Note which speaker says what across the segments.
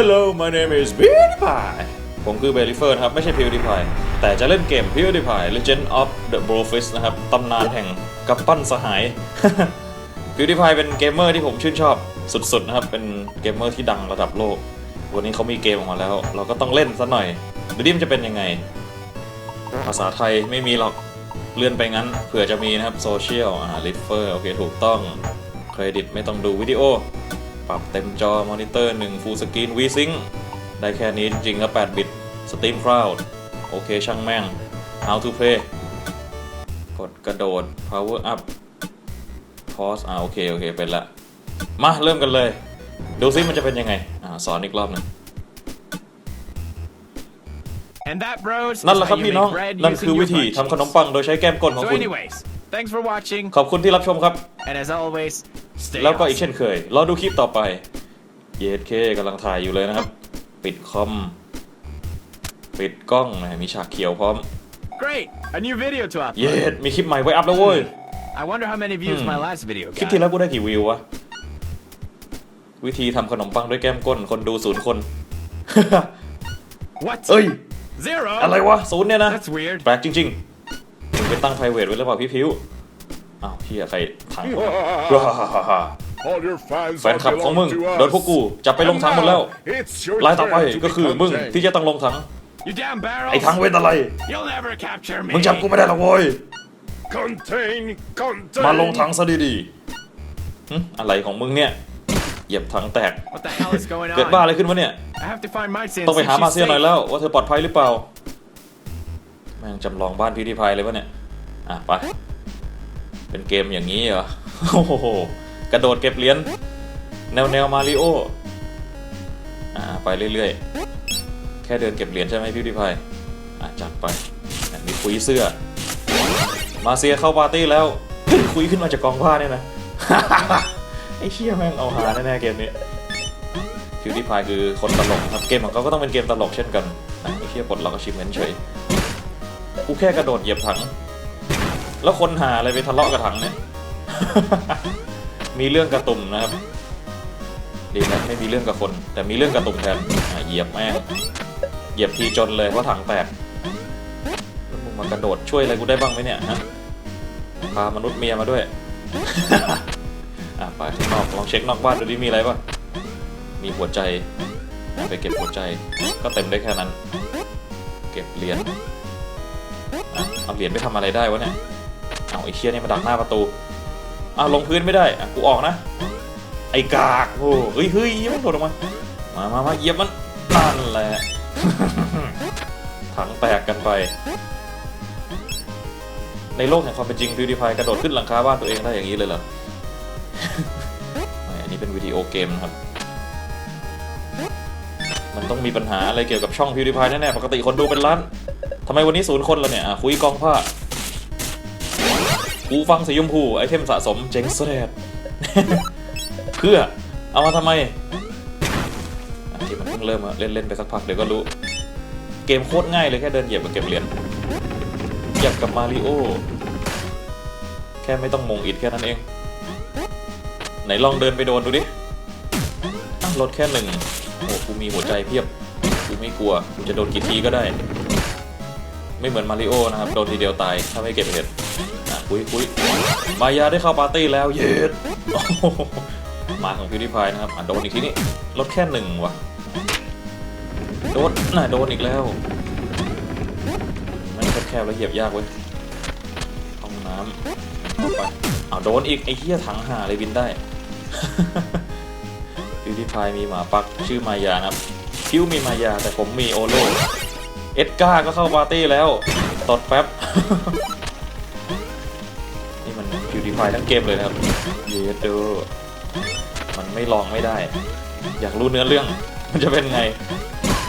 Speaker 1: Hello my name is PewDiePie ผมคือเบลิเฟอร์ครับ ไม่ใช่ PewDiePie แต่จะเล่นเกม PewDiePie Legend of the Blowfish นะครับ ตำนานแห่งกัปปั้นสหาย PewDiePie เป็นเกมเมอร์ที่ผมชื่นชอบสุดๆนะครับ เป็นเกมเมอร์ที่ดังระดับโลก วันนี้เขามีเกมออกมาแล้ว เราก็ต้องเล่นซะหน่อยดูดิมนจะเป็นยังไง ภาษาไทยไม่มีหรอกเลื่อนไปงั้นเผื่อจะมีนะครับโซเชียลอ่าลิฟเฟอร์โอเคถูกต้องเครดิตไม่ต้องดูวิดีโอ ปรับเต็มจอมอนิเตอร์1 Full Screen V-Sync ได้แค่นี้จริงๆก็8บิต Steam Cloud โอเคช่างแม่ง How to play กดกระโดด Power up Pause อ่าโอเค โอเค เป็นละ มาเริ่มกันเลย ดูซิมันจะเป็นยังไง อ่า สอนอีกรอบหนึง
Speaker 2: And that, bros,
Speaker 1: นั่น
Speaker 2: is
Speaker 1: แหละ
Speaker 2: how
Speaker 1: ครับ
Speaker 2: you
Speaker 1: พี่
Speaker 2: make
Speaker 1: น้อง
Speaker 2: bread
Speaker 1: นั่น
Speaker 2: using
Speaker 1: คือ
Speaker 2: your
Speaker 1: วิธี
Speaker 2: butt
Speaker 1: ทำขนม
Speaker 2: cheeks.
Speaker 1: ปังโดยใช้แก้มก้นของ
Speaker 2: So
Speaker 1: คุณ
Speaker 2: anyways, thanks for watching,
Speaker 1: ขอบคุณที่รับชมครับ
Speaker 2: and as always, stay
Speaker 1: แล้วก็อีก
Speaker 2: awesome.
Speaker 1: เช่นเคย รอดูคลิปต่อไป เยสเคกำลังถ่ายอยู่เลยนะครับ ปิดคอม ปิดกล้องนะมีฉากเขียวพร้อม
Speaker 2: Great, a new video to
Speaker 1: เย
Speaker 2: upload.
Speaker 1: สมีคลิปใหม่ไว้อัพแล้วเว้ย
Speaker 2: I wonder how many views
Speaker 1: Hmm.
Speaker 2: my last video
Speaker 1: คลิปที่
Speaker 2: got.
Speaker 1: แล้วกูได้กี่วิววะ วิธีทำขนมปังด้วยแก้มก้นคนดูศูนย์คน
Speaker 2: What?
Speaker 1: เอ้ย
Speaker 2: Zero?
Speaker 1: อะไรวะศูนย์เนี่ยนะ
Speaker 2: That's weird.
Speaker 1: แปลกจริงๆมึง ไปตั้ง private ไว้หรือเปล่าพี่พิวอ้าวเฮียใครถัง
Speaker 3: All your fans
Speaker 1: แฟนคลับของมึงโดนพวกกูจับไปลงถังหมดแล้วรายต่อไปก็คือมึงที่จะต้องลงถัง
Speaker 2: You damn barrels!
Speaker 1: ไอ้ถังเว้นอะไร
Speaker 2: You'll never capture me!
Speaker 1: มึงจับกูไม่ได้หรอกโว้ย
Speaker 3: contain contain
Speaker 1: มาลงถังซะดีๆหึอะไรของมึงเนี่ยเหยียบถังแตก
Speaker 2: What the hell is going
Speaker 1: เกิดบ้า
Speaker 2: on?
Speaker 1: อะไรขึ้นวะเนี่ย
Speaker 2: I have to find Marcia
Speaker 1: ต้อง
Speaker 2: and
Speaker 1: ไป
Speaker 2: see
Speaker 1: หา
Speaker 2: if
Speaker 1: มา
Speaker 2: she's
Speaker 1: เซียหน่อย
Speaker 2: safe.
Speaker 1: แล้วว่าเธอปลอดภัยหรือเปล่า แม่งจำลองบ้านพิวดีพายเลยวะเนี่ย อะไป เป็นเกมอย่างนี้เหรอ โอ้โห กระโดดเก็บเหรียญแนวแนวมาริโอ อ่า ไปเรื่อยๆ แค่เดินเก็บเหรียญใช่ไหมพิวดีพายอะจัดไปมีคุยเสื้อ มาเซียเข้าปาร์ตี้แล้วคุยขึ้นมาจากกองผ้าเนี่ยนะ ไอ้เชี่ยแม่งเอาหาแน่ๆเกมนี้พิวดี้พายคือคนตลกครับเกมของเขาก็ต้องเป็นเกมตลกเช่นกันไอ้เชี่ยปลดล็อกอาชีพเมนเฉย กูแค่กระโดดเหยียบถัง แล้วคนหาอะไรไปทะเลาะกับถังเนี่ย มีเรื่องกระตุ่มนะครับ ดีนะไม่มีเรื่องกับคน แต่มีเรื่องกระตุ่มแทนเหยียบแม่งเหยียบทีจนเลยเพราะถังแตกแล้วมึงมากระโดดช่วยอะไรกูได้บ้างไหมเนี่ยฮะพามนุษย์เมียมาด้วย อะไปข้างนอกลองเช็คนอกบ้านดูดิมีอะไรปะมีหัวใจ ไปเก็บหัวใจ ก็เต็มได้แค่นั้น เก็บเหรียญ เอาเหรียญไปทำอะไรได้วะเนี่ยเอาไอ้เชี่ยนี่มาดักหน้าประตูอ้าวลงพื้นไม่ได้อะกูออกนะ ไอ้กากโอ้เฮ้ยเฮ้ยยังไม่โดดออกมา มามามาเหยียบมันนั่นแหละถังแตกกันไป ในโลกแห่งความเป็นจริงพิวดีพายกระโดดขึ้นหลังคาบ้านตัวเองได้อย่างนี้เลยเหรอไม่อันนี้เป็นวิดีโอเกมนะครับ มันต้องมีปัญหาอะไรเกี่ยวกับช่อง PewDiePie แน่ๆ ปกติคนดูเป็นล้าน ทำไมวันนี้ศูนย์คนล้วเนี่ยอะคุยกองผ้ากูฟังสียมพูไอเทมสะสมเจ๋งแสดเพื่อเอามาทำไมอ่มันเพิ่งเริ่มอะเล่นๆไปสักพักเดี๋ยวก็รู้ เกมโคตรง่ายเลยแค่เดินเหยียบกับเก็บเหรียญเหยียบกับมาริโอแค่ไม่ต้องมงอิดแค่นั้นเอง ไหนลองเดินไปโดนดูดิอะลดแค่หนึ่งโอ้กูมีหัวใจเพียบกูไม่กลัวกูจะโดนกี่ทีก็ได้ ไม่เหมือนมาริโอนะครับ โดนทีเดียวตาย ถ้าไม่เก็บเห็ดอะคุยคุยมายาได้เข้าปาร์ตี้แล้วเย็ดหมาของพิวดิพายนะครับอะโดนอีกทีนี้ลดแค่หนึ่งว่ะโดนน่ะโดนอีกแล้วแมันแคบๆแล้วเหยียบยากเว้ยห้องน้ำเอาไปเอาโดนอีกไอ้เหี้ยถังหาเลยบินได้พิวดิพายมีหมาปักชื่อมายานะครับพิวมีมายาแต่ผมมีโอโล เอ็ดการ์ก็เข้าปาร์ตี้แล้วตดแป๊บ นี่มันพิวดิพายทั้งเกมเลยนะครับเยเดอมันไม่ลองไม่ได้ อยากรู้เนื้อเรื่อง มันจะเป็นไง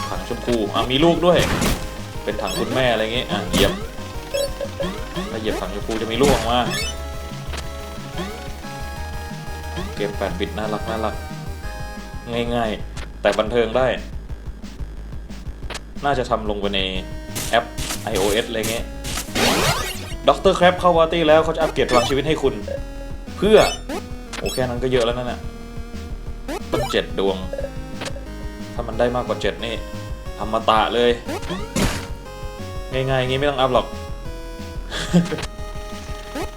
Speaker 1: ถังชมพูอะมีลูกด้วย เป็นถังคุณแม่อะไรเงี้ยอะเหยียบถ้าเหยียบถังชมพูจะมีลูกออกมาเกม8บิตน่ารักน่ารัก ง่ายๆ แต่บันเทิงได้ น่าจะทำลงไปในแอป iOS อะไรเงี้ยด็อกเตอร์แครปเข้าปาร์ตี้แล้วเขาจะอัปเกรดพลังชีวิตให้คุณ เพื่อ โอ้แค่นั้นก็เยอะแล้วนั่นน่ะต้องเจ็ดดวง ถ้ามันได้มากกว่าเจ็ดนี่อมตะเลย ง่ายๆอย่างงี้ไม่ต้องอัพหรอก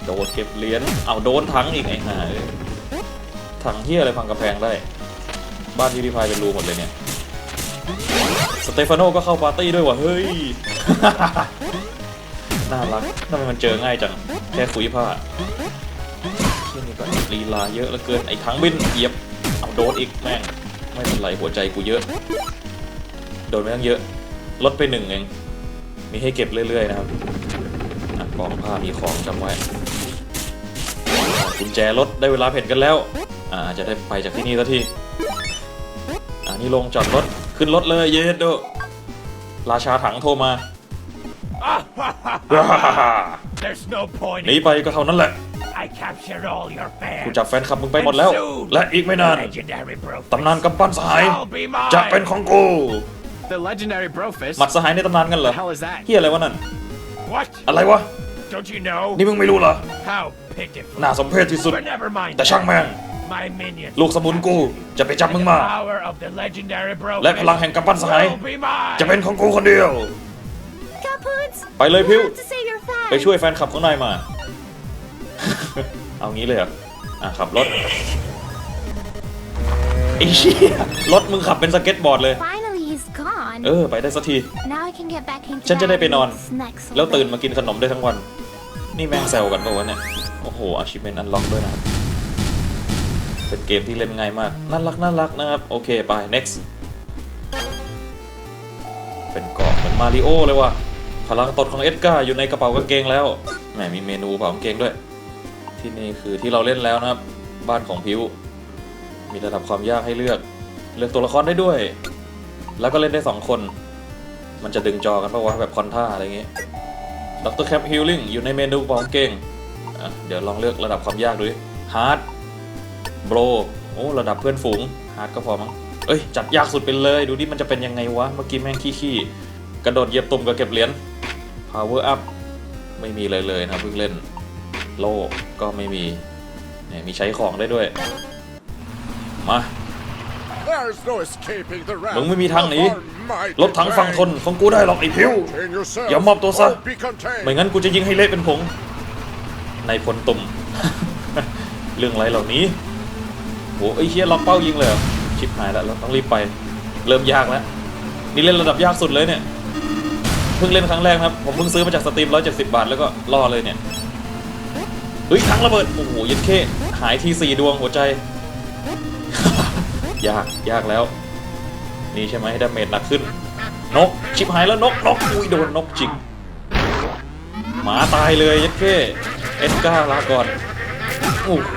Speaker 1: โดนเก็บเหรียญเอาโดนถังอีกไอ้ห่าเอ้ยถังเฮียอะไรพังกำแพงได้ บ้านที่ดีพายเป็นรูหมดเลยเนี่ย สเตฟานโนก็เข้าปาร์ตี้ด้วยว่ะเฮ้ย น่ารักทำไมมันเจอง่ายจัง แค่คุยผ้าที่นี่ก็ลีลาเยอะเหลือเกินไอ้ทั้งบินเหยียบ เอาโดนอีกแม่ง ไม่เป็นไรหัวใจกูเยอะ โดนไม่ต้องเยอะ ลดไปหนึ่งเอง มีให้เก็บเรื่อยๆนะครับอะกล่องผ้ามีของจำไว้กุญแจรถได้เวลาเพ่นกันแล้ว อ่าจะได้ไปจากที่นี่สักที อ่านี่ลงจอดรถ ขึ้นรถเลยเยสโดราชาถังโทรมา
Speaker 2: There's no point.
Speaker 1: หนีไปก็เท่านั้นแหละ
Speaker 2: I captured all your fans.
Speaker 1: กูจับแฟนคลับมึงไปหมดแล้ว และอีกไม่นาน
Speaker 2: Legendary bro.
Speaker 1: ตำนานกำปั้นสหาย
Speaker 2: I'll be mine.
Speaker 1: จะเป็นของกู
Speaker 2: The legendary brofist.
Speaker 1: หมัดสหายในตำนานกันเหรอ
Speaker 2: The hell is that?
Speaker 1: เฮียอะไรวะนั่น
Speaker 2: What?
Speaker 1: อะไรวะ
Speaker 2: Don't you know?
Speaker 1: นี่มึงไม่รู้เหรอ
Speaker 2: How pitiful.
Speaker 1: น่าสมเพชที่สุด
Speaker 2: But never mind.
Speaker 1: แต่ช่างแม่ง
Speaker 2: My minions.
Speaker 1: ลูกสมุนกูจะไปจับมึงมา
Speaker 2: The power of the legendary brofist.
Speaker 1: และพลังแห่งกำปั้นสหาย
Speaker 2: will be mine.
Speaker 1: จะเป็นของกูคนเดียว
Speaker 4: Caputs!
Speaker 1: ไปเลยพิว
Speaker 4: To save your fans!
Speaker 1: ไปช่วยแฟนคลับข้างในมา เอางี้เลยเหรออะขับรถไอ้เชี่ยรถมึงขับเป็นสเก็ตบอร์ดเลย
Speaker 4: Finally, he's gone.
Speaker 1: เออ ไปได้สักที
Speaker 4: Now I can get back into
Speaker 1: ฉันจะได้ไปนอน
Speaker 4: these snacks a
Speaker 1: แล้ว
Speaker 4: little
Speaker 1: ตื่น
Speaker 4: bit.
Speaker 1: มากินขนมได้ทั้งวัน นี่แม่งแซวกันปะวะเนี่ย โอ้โหอาชีพเป็นอันล็อกด้วยนะครับ เป็นเกมที่เล่นง่ายมากน่ารักน่ารักนะครับ โอเค ไป next เป็นเกาะเหมือนมาริโอเลยว่ะพลังตดของเอ็ดการ์อยู่ในกระเป๋ากางเกงแล้วแหมมีเมนูเป๋ากางเกงด้วย ที่นี่คือที่เราเล่นแล้วนะครับ บ้านของพิว มีระดับความยากให้เลือก เลือกตัวละครได้ด้วย แล้วก็เล่นได้สองคน มันจะดึงจอกันปะวะแบบคอนท่าอะไรเงี้ยดรแคปฮิลลิ่งอยู่ในเมนูเป๋ากางเกงเดี๋ยวลองเลือกระดับความยากดูดิฮาร์ด โบรโอ้ระดับเพื่อนฝูงฮาร์ดก็พอมั้งเอ้ยจัดยากสุดไปเลยดูดิมันจะเป็นยังไงวะเมื่อกี้แม่งขี้ๆกระโดดเหยียบตุ่มกับเก็บเหรียญ power up ไม่มีเลยเลยนะเพิ่งเล่นโล่ก็ไม่มีเนี่ยมีใช้ของได้ด้วย มามึงไม่มีทางหนีรถถังฝั่งทนของกูได้หรอกไอ้พิวอย่ามอบตัวซะไม่งั้นกูจะยิงให้เละเป็นผงในพลตุ่มเรื่องไรเหล่านี้ หไอ้เชี่ยล็อกเป้ายิงเลยชิบหายแล้วเราต้องรีบไป เริ่มยากแล้วนี่เล่นระดับยากสุดเลยเนี่ยเพิ่งเล่นครั้งแรกครับผมเพิ่งซื้อมาจากสตรีม170บาทแล้วก็ล่อเลยเนี่ยเฮ้ยทั้งระเบิดโอ้โหยันเข้หายทีสี่ดวงหัวใจ ยากยากแล้ว นี่ใช่ไหมดาเมจหนักขึ้น นกชิบหายแล้วนกนกอุ้ยโดนนกจิกหมาตายเลยยัดเข้เอ็ดก้าลาก่อน โอ้โห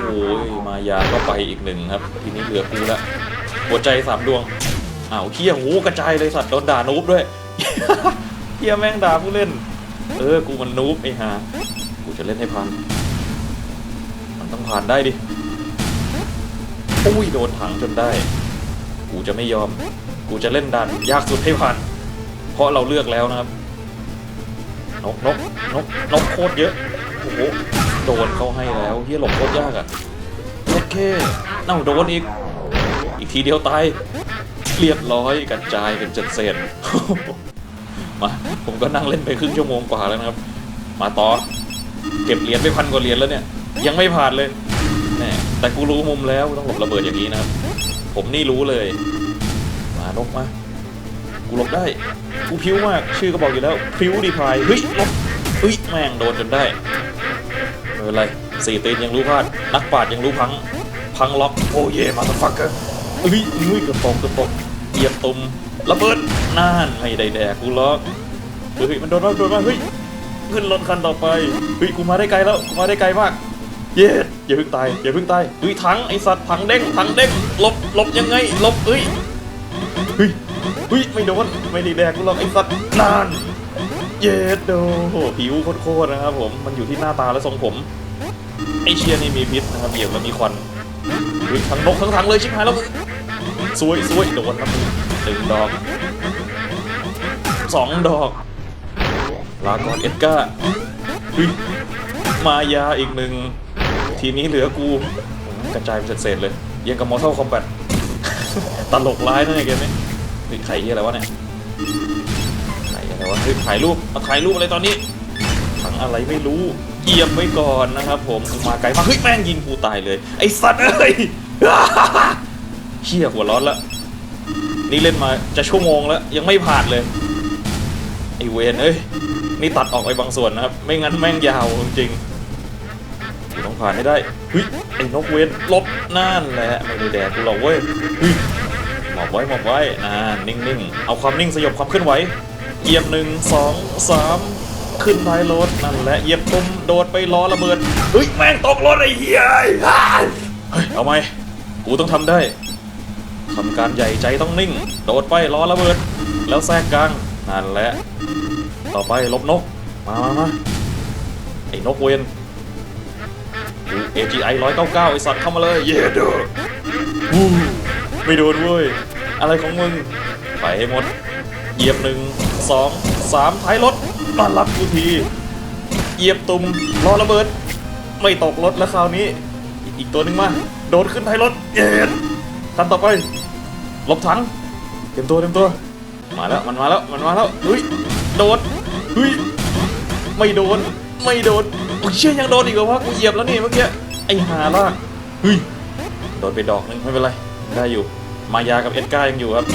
Speaker 1: มายาก็ไปอีกหนึ่งครับ ทีนี้เหลือกูละหัวใจสามดวงอ้าวเฮียหูกระจายเลยสัตว์โดนด่านูบด้วยเฮียแม่งด่าผู้เล่น เออกูมันนูบไอ้ห่ากูจะเล่นให้ผ่านมันต้องผ่านได้ดิอุ้ยโดนถังจนได้ กูจะไม่ยอม กูจะเล่นดันยากสุดให้ผ่าน เพราะเราเลือกแล้วนะครับ นกนกนกนกโคตรเยอะ โอ้โห โดนเขาให้แล้วเฮียหลบโคตรยากอะโอเคเน่าโดนอีก อีกทีเดียวตายเรียบร้อยกระจายเป็นเจ็ดเศษมาผมก็นั่งเล่นไปครึ่งชั่วโมงกว่าแล้วนะครับ มาต่อเก็บเหรียญไปพันกว่าเหรียญแล้วเนี่ย ยังไม่ผ่านเลยแน่แต่กูรู้มุมแล้วต้องหลบระเบิดอย่างนี้นะครับ ผมนี่รู้เลย มานกมากูหลบได้กูพิ้วมาก ชื่อก็บอกอยู่แล้วพิ้วดีพายเฮ้ยหลบเฮ้ยแม่งโดนจนได้ ไม่เป็นไรสี่ตีนยังรู้พลาดนักปราดยังรู้พัง พังล็อกโอ้เย่มาสฟักเกอร์เฮ้ยเฮ้ยกระปองกระปองเหยียบตุ่มระเบิดน่านไม่ได้แดกกูล็อกเฮ้ยมันโดนมาโดนมาเฮ้ยขึ้นรถคันต่อไปเฮ้ยกูมาได้ไกลแล้วกูมาได้ไกลมาก เย้อย่าเพิ่งตายอย่าเพิ่งตายเฮ้ยถังไอสัตว์ถังเด้งถังเด้งหลบหลบยังไงหลบเฮ้ยเฮ้ยเฮ้ยไม่โดนไม่ได้แดกกูหรอกไอสัตว์นาน เย็ดโดโหผิวโคตรๆนะครับผม มันอยู่ที่หน้าตาและทรงผม ไอเชียนี่มีพิษนะครับเหยียบแล้วมีควันทั้งนกทั้งถังเลยชิบหายแล้วสวยสวยโดนครับหนึ่งดอกสองดอก ลาก่อนเอ็ดก้าเมายาอีกหนึ่ง ทีนี้เหลือกู กระจายเป็นเศษเลย ยังกับมอเตอร์คอมแบทตลกร้ายนะไอ้เกมนี้เฮ้ไข่เียอะไรวะเนี่ย ไข่อะไรวะเฮ้ยถ่ายรูปเอาถ่ายรูปอะไรตอนนี้ถังอะไรไม่รู้เหยียบไว้ก่อนนะครับ ผมมาไกลมากเฮ้ยแม่งยิงกูตายเลย ไอสัตว์เอ้ยเชี่ยหัวร้อนละนี่เล่นมาจะชั่วโมงแล้ว ยังไม่ผ่านเลยไอเวนเอ้ยนี่ตัดออกไปบางส่วนนะครับ ไม่งั้นแม่งยาวจริงต้องผ่านให้ได้เฮ้ยไอ้นกเวนลบนั่นแหละไม่ได้แดกกูหรอกเว้ยหมอบไว้หมอบไว้อ่านิ่งๆเอาความนิ่งสยบความเคลื่อนไหว เหยียบหนึ่งสองสามขึ้นท้ายรถนั่นแหละเหยียบตุ่มโดดไปล้อระเบิดเฮ้ยแม่งตกรถไอ้เหี้ยเฮ้ยเอาไหมกูต้องทำได้ทำการใหญ่ใจต้องนิ่ง โดดไปล้อระเบิด แล้วแทรกกลางนั่นแหละ ต่อไปลบนก มามามาไอ้นกเวนดู AGI 199ไอสัตว์เข้ามาเลย เย้เด้อวู้ไม่โดนเว้ย อะไรของมึง ไปให้หมด เหยียบหนึ่ง สองสามท้ายรถมารับกูทีเหยียบตุ่มล้อระเบิด ไม่ตกรถแล้วคราวนี้ อีกตัวหนึ่งมา โดดขึ้นท้ายรถเย้ทันต่อไปหลบถังเตรียมตัวเตรียมตัว มาแล้วมันมาแล้วมันมาแล้วเฮ้ยโดนเฮ้ยไม่โดนไม่โดนโอ้ยเชี่ยยังโดนอีกเหรอวะกูเหยียบแล้วนี่เมื่อกี้ไอ้หาล่ากเฮ้ยโดนไปดอกนึงไม่เป็นไรได้อยู่ มายากับเอ็ดก้ายังอยู่ครับ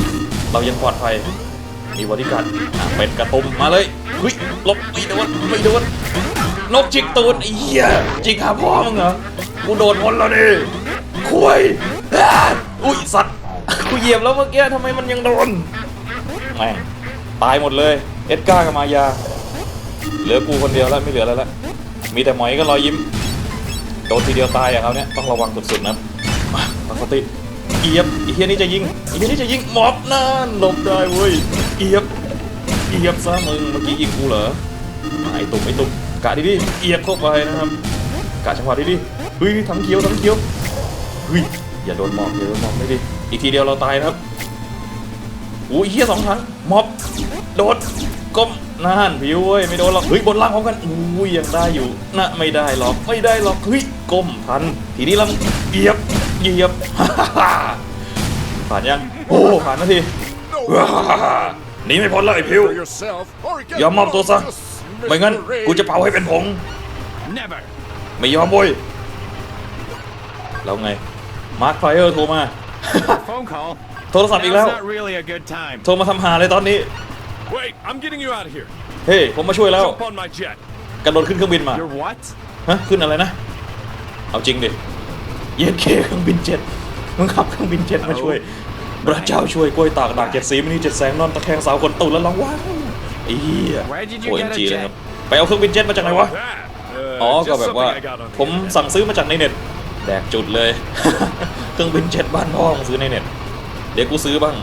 Speaker 1: เรายังปลอดภัย มีบริการดเป็ดกระตุมมาเลยเฮ้ยลบไม่โดนไม่โดนนกจิกตูนไอ้เหี้ยจิกหาพ่อมึงเหรอกูโดนพ้นแล้วดิคุยอุ้ยสัตว์กูเหยียบแล้วเมื่อกี้ทำไมมันยังโดนแม่งตายหมดเลย เอ็ดก้ากับมายา เหลือกูคนเดียวแล้วไม่เหลือแล้วละมีแต่หมอยก็รอยยิ้มโดนทีเดียวตายอะครับเนี่ยต้องระวังสุดๆนะมาตั้งสติ เอียบอีเทียนี่จะยิงอีเทียนี่จะยิงหมอบนั่นหลบได้เว้ยเอียบเอียบซะมึงเมื่อกี้ยิงกูเหรอไอตุ่มไอตุ่มกะดีๆเอียบเข้าไปนะครับกะจังหวะดีๆเฮ้ยทั้งเคี้ยวทั้งเคี้ยวเฮ้ยอย่าโดนหมอบอย่าโดนหมอบไม่ดีอีกทีเดียวเราตายนะครับอุ้ยเฮียสองครั้งม็อบโดดก้มนั่นผิวเว้ยไม่โดนหรอกเฮ้ยบนล่างพร้อมกันอุ้ยยังได้อยู่นะไม่ได้หรอกไม่ได้หรอกเฮ้ยก้มทัน ทีนี้ลำเหยียบ เหยียบ ผ่านยัง โอ้ ผ่านนาที
Speaker 3: No
Speaker 1: ว้าหนีไม่พ้นแล้วไอ้ผิว
Speaker 3: for yourself or get
Speaker 1: ยอมมอบตัวซะ
Speaker 3: this
Speaker 1: ไม่งั้น
Speaker 3: misery.
Speaker 1: กูจะเป่าให้เป็นผง
Speaker 2: Never.
Speaker 1: ไม่ยอมเว้ยแล้วไง มาร์คไฟเออร์โทรมา
Speaker 2: Phone call.
Speaker 1: โทรศัพท์อีกแล้ว
Speaker 2: Now's not really a good time.
Speaker 1: โทรมาทำหาเลยตอนนี้
Speaker 5: Wait, I'm getting you out of here.
Speaker 1: เฮ้ย ผมมาช่วยแล้ว
Speaker 5: Jump on my jet.
Speaker 1: กระโดดขึ้นเครื่องบินมา
Speaker 2: You're what?
Speaker 1: ฮะ ขึ้นอะไรนะ เอาจริงดิ เย็นเคเครื่องบินเจ็ตมึงขับเครื่องบินเจ็ตมาช่วยพระเจ้าช่วยกล้วยตากดากเจ็ดสีมินิเจ็ดแสงนอนตะแคงสาวคนตูดแล้วร้องว้าวไอ้เหี้ย
Speaker 2: Where did you
Speaker 1: โอ้
Speaker 2: get a
Speaker 1: จีเลย
Speaker 2: jet?
Speaker 1: ครับไปเอาเครื่องบินเจ็ตมาจากไหนวะ
Speaker 5: That. Uh,
Speaker 1: อ๋อก็
Speaker 5: just
Speaker 1: แบบว่า
Speaker 5: something I got on the
Speaker 1: ผม
Speaker 5: internet.
Speaker 1: สั่งซื้อมาจากในเน็ตแดกจุดเลย เครื่องบินเจ็ตบ้านพ่อมึงซื้อในเน็ต เดี๋ยวกูซื้อบ้าง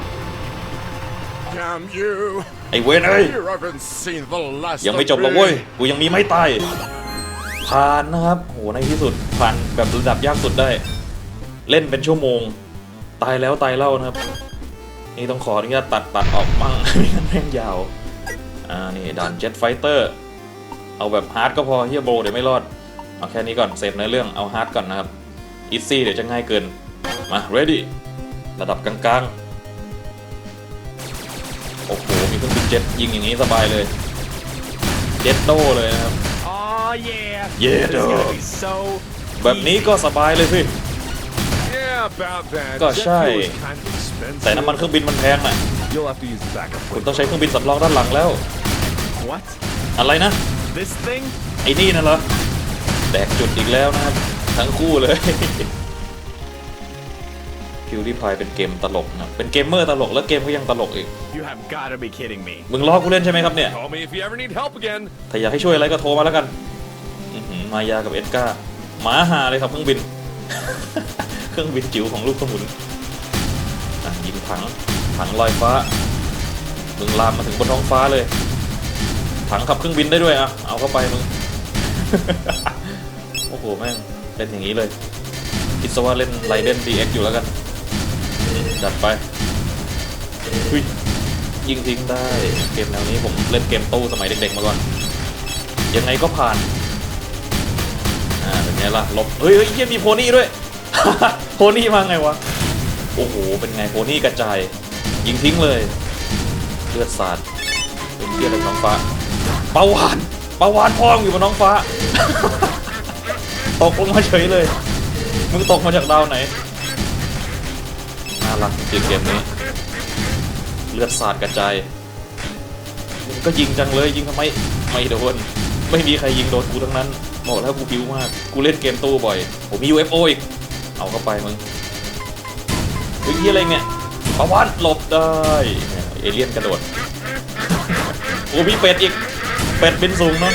Speaker 3: Damn you.
Speaker 1: ไอ้เวนเอ้ย
Speaker 3: You haven't seen the last
Speaker 1: ยังไม่
Speaker 3: of
Speaker 1: จบหรอกเว้ย
Speaker 3: me.
Speaker 1: กูยังมีไม่ตาย ผ่านนะครับโหในที่สุดผ่านแบบระดับยากสุดได้ เล่นเป็นชั่วโมง ตายแล้วตายเล่านะครับ นี่ต้องขออนุญาตตัดตัดออกมั่งไม่งั้นแม่งยาว อ่านี่ด่านเจ็ตไฟเตอร์เอาแบบฮาร์ดก็พอเฮียโบเดี๋ยวไม่รอด เอาแค่นี้ก่อนเซฟในเรื่องเอาฮาร์ดก่อนนะครับอีซี่เดี๋ยวจะง่ายเกิน มา ready ระดับกลางๆ โอ้โห มีเครื่องบินเจ็ตยิงอย่างนี้สบายเลย เจ็ตโดเลยนะครับ
Speaker 2: Oh yeah.
Speaker 1: Yeah,
Speaker 2: This is gonna
Speaker 1: dog.
Speaker 2: be so.
Speaker 1: แบบนี้ก็สบายเลยสิ
Speaker 5: Yeah, about that.
Speaker 1: Go,
Speaker 5: Jet
Speaker 1: shy.
Speaker 5: fuel is kind of expensive.
Speaker 1: แต่น้ำมันเครื่องบินมันแพงน่ะ
Speaker 5: You'll have to use the backup
Speaker 1: คุณ
Speaker 5: plan.
Speaker 1: ต้องใช้เครื่องบินสำรองด้านหลังแล้ว
Speaker 2: What?
Speaker 1: อะไรนะ
Speaker 2: This thing?
Speaker 1: ไอ้นี่น่ะเหรอแดกจุดอีกแล้วนะครับทั้งคู่เลย พิวดี้พายเป็นเกมตลกนะเป็นเกมเมอร์ตลกแล้วเกมก็ยังตลกอีก
Speaker 2: You have got to be kidding me.
Speaker 1: มึงล้อกูเล่นใช่ไหมครับเนี่ย
Speaker 5: Call me if you ever need help again.
Speaker 1: ถ้าอยากให้ช่วยอะไรก็โทรมาแล้วกันอื้อหือ มายากับเอ็ดการ์หมาหาเลยครับเครื่องบิน เครื่องบินจิ๋วของลูกสมุนยิงถังถังลอยฟ้ามึงลามมาถึงบนท้องฟ้าเลย ถังขับเครื่องบินได้ด้วยอะเอาเข้าไปมึงโอ้โหแม่งเล่นอย่างนี้เลยคิดซะว่าเล่นไรเดนดีเอ็กอยู่แล้วกัน จัดไปหุยยิงทิ้งได้ เกมแนวนี้ผมเล่นเกมตู้สมัยเด็กๆมาก่อน ยังไงก็ผ่าน ไงล่ะลบเฮ้ยเฮ้ยยังมีโพนี่ด้วย โพนี่มาไงวะ โอ้โห เป็นไงโพนี่กระจาย ยิงทิ้งเลย เลือดสาดเป็นเทียอะไรท้องฟ้าปลาวานปลาวานพองอยู่บนท้องฟ้า ตกลงมาเฉยเลย มึงตกมาจากดาวไหน น่ารักจริงเกมนี้ เลือดสาดกระจาย มึงก็ยิงจังเลยยิงทำไม ไม่โดน ไม่มีใครยิงโดนกูทั้งนั้น บอกแล้วกูพิวมาก กูเล่นเกมตู้บ่อย ผมมี UFO อีก เอาเข้าไปมึงวิธีอะไรเนี่ยประวัติหลบได้ เอเลี่ยนกระโดด โอ้มีเป็ดอีก เป็ดบินสูงเนาะ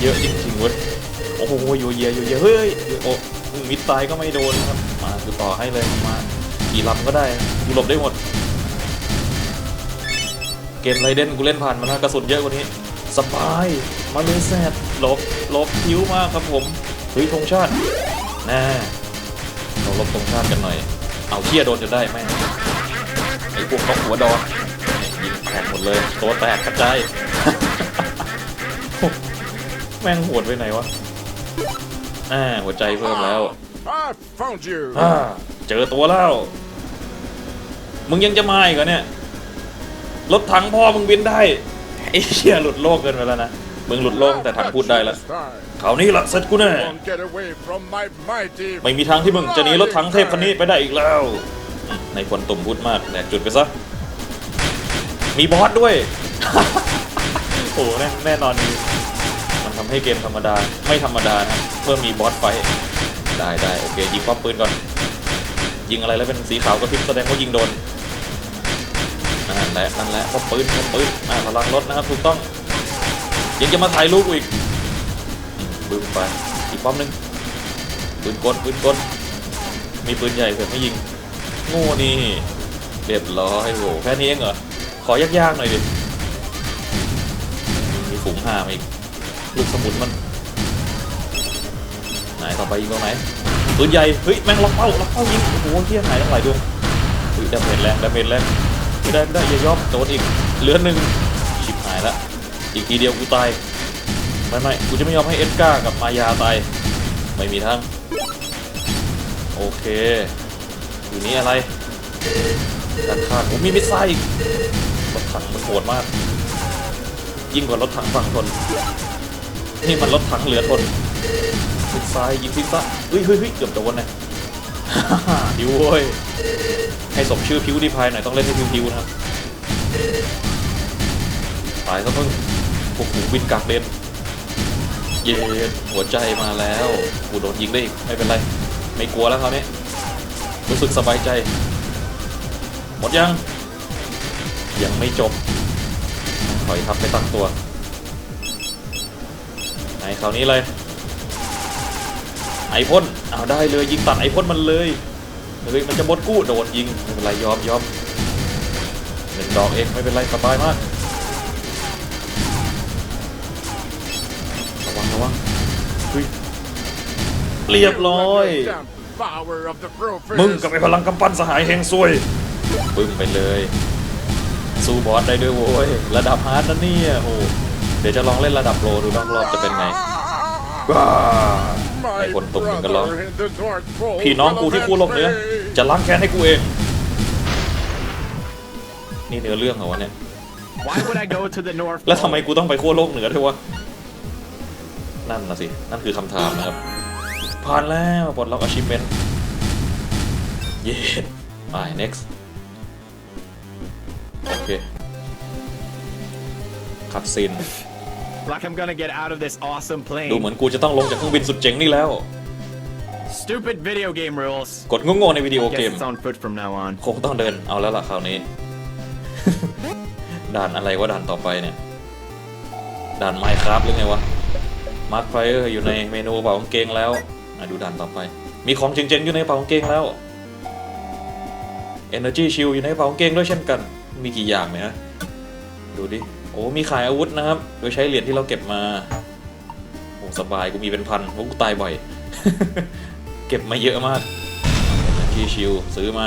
Speaker 1: เยอะจริงๆเว้ย โอ้โหโยเยโยเยเฮ้ยโอ้มิดตายก็ไม่โดนครับ มากูต่อให้เลยมากี่ลำก็ได้กูหลบได้หมด เกมไรเดนกูเล่นผ่านมาแล้วกระสุนเยอะกว่านี้ สบาย มาเลยแซดหลบหลบผิวมากครับผมเฮ้ยธงชาติแน่เราลบธงชาติกันหน่อย เอาเชี่ยโดนจะได้แม่งไอ้พวกนกหัวดอนเนี่ยยิงแตกหมดเลยตัวแตกกระจายแม่งโหดไปไหนวะอ่าหัวใจเพิ่มแล้ว
Speaker 3: I found you.
Speaker 1: อ่าเจอตัวแล้ว มึงยังจะมาอีกเหรอเนี่ย รถถังพ่อมึงบินได้ ไอ้เชี่ยหลุดโลกเกินไปแล้วนะมึงหลุดโลกแต่ถังพูดได้แล้ว
Speaker 3: This time.
Speaker 1: คราวนี้ละเสร็จกูแน่
Speaker 3: Won't get away from my mighty.
Speaker 1: ไม่มีทางที่มึงจะหนีรถถังเทพคันนี้ไปได้อีกแล้วอืมในคนตุ่มพูดมากแหลกจุดไปซะมีบอสด้วยโอ้แน่แน่นอนดีมันทำให้เกมธรรมดาไม่ธรรมดานะเมื่อมีบอสไฟท์ได้ได้โอเคยิงป้อมปืนก่อน ยิงอะไรแล้วเป็นสีขาวกระพริบแสดงว่ายิงโดนนั่น แหละนั่นแหละป้อมปืนป้อมปืนอ่าพลังรถนะครับถูกต้องยังจะมาถ่ายรูปกูอีกอืมบึ้มไปอีกป้อมหนึงปืนกลปืนกลมีปืนใหญ่เผื่อไม่ยิงโง่นี่เรียบร้อยโหแค่นี้เองเหรอขอยากๆหน่อยดิมีฝูงห่ามาอีกลูกสมุนมันไหนต่อไปยิงตรงไหนปืนใหญ่เฮ้ยแม่งล็อกเป้าล็อกเป้ายิงโอ้โหเที่ยหายตั้งหลายดวงเฮ้ยดาเมจแรงดาเมจแรง ไม่ได้ไม่ได้อย่ายอมโดนอีกเหลือหนึ่งชิบหายละอีกทีเดียวกูตายไม่ไม่กูจะไม่ยอมให้เอ็ดกากับมายาตายไม่มีทางโอเคอยู่นี่อะไรด้านข้างผมมีมิสไซล์รถถังมันโหดมาก ยิ่งกว่ารถถังฝั่งทนนี่มันรถถังเหลือทนมิสไซล์ยิงพิซซ่าเฮ้ยเฮ้ยเฮ้ยเกือบโดนนะดิวเว้ย ให้สมชื่อพิวดีพายหน่อยต้องเล่นให้พิวพิวนะครับตายซะมึงพวกหูบินกลับเลนเย็นหัวใจมาแล้วกูโดนยิงได้อีกไม่เป็นไร ไม่กลัวแล้วคราวนี้รู้สึกสบายใจ หมดยัง ยังไม่จบ ถอยทับไปตั้งตัวไหนคราวนี้เลยไอพ่นเอาได้เลยยิงตัดไอพ่นมันเลย เฮ้ยมันจะหมดกู้โดนยิงไม่เป็นไรยอมยอมหนึ่งดอกเองไม่เป็นไรสบายมากระวังระวังเฮ้ยเรียบร้อยมึงกับไอ้พลังกำปั้นสหายเฮงซวยปึ้มไปเลยสู้บอสได้ด้วยโว้ยระดับฮาร์ดนะเนี่ยโอ้เดี๋ยวจะลองเล่นระดับโปรดูรอบๆจะเป็นไง ไอ้คนตุ่มมึงกันร้อง
Speaker 3: brother in the North Pole
Speaker 1: พี่น้องกูที่คู่โลกเหนื้อจะล้างแค้นให้กูเอง นี่เนื้อเรื่องเหรอวะเนี่ย
Speaker 2: Why would I go to the North
Speaker 1: แล้วทำไม
Speaker 2: Pole?
Speaker 1: กูต้องไปขั้วโลกเหนือด้วยวะ นั่นนะสิ นั่นคือคำถามนะครับ ผ่านแล้วปลดล็อก achievement เย้ไป next โอเค คัดซีน
Speaker 2: Like I'm gonna get out of this awesome
Speaker 1: ดูเหมือ
Speaker 2: plane.
Speaker 1: นกูจะต้องลงจากเครื่องบินสุดเจ๋งนี่แล้ว
Speaker 2: Stupid video game rules.
Speaker 1: กดงงๆในวิดีโอเก
Speaker 2: Guess
Speaker 1: ม
Speaker 2: it's on foot from now on.
Speaker 1: คงต้องเดินเอาแล้วล่ะคราวนี้ ด่านอะไรวะด่านต่อไปเนี่ย ด่านไมค์ครับหรือไงวะมาร์คไฟเออร์อยู่ในเมนูกระเป๋ากางเกงแล้วอะดูด่านต่อไป มีของเจ๋งๆอยู่ในกระเป๋ากางเกงแล้ว Energy Shield อยู่ในกระเป๋ากางเกงด้วยเช่นกัน มีกี่อย่างเนี่ยนะดูดิ โอ้มีขายอาวุธนะครับ โดยใช้เหรียญที่เราเก็บมาโอ้สบายกูมีเป็นพันเพราะกูตายบ่อย เก็บมาเยอะมาก Energy Shield ซื้อมา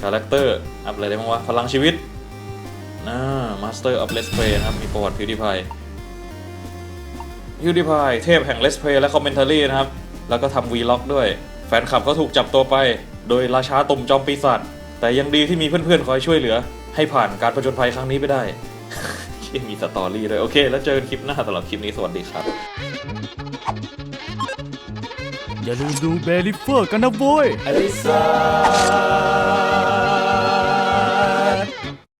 Speaker 1: คาแรคเตอร์อัพอะไรได้บ้างวะพลังชีวิตอ่า Master of Let's Play นะครับ มีประวัติ PewDiePie PewDiePie เทพแห่ง Let's Play และ Commentary นะครับ แล้วก็ทำ Vlog ด้วย แฟนคลับเขาถูกจับตัวไป โดยราชาตุ่มจอมปีศาจแต่ยังดีที่มีเพื่อนๆคอยช่วยเหลือ ให้ผ่านการผจญภัยครั้งนี้ไปได้ยังมีสตอรี่ด้วยโอเค แล้วเจอกันคลิปหน้าสำหรับคลิปนี้สวัสดีครับ
Speaker 6: อย่าลืมดูเบลิเฟอร์กันนะโว้ย
Speaker 1: อลิซา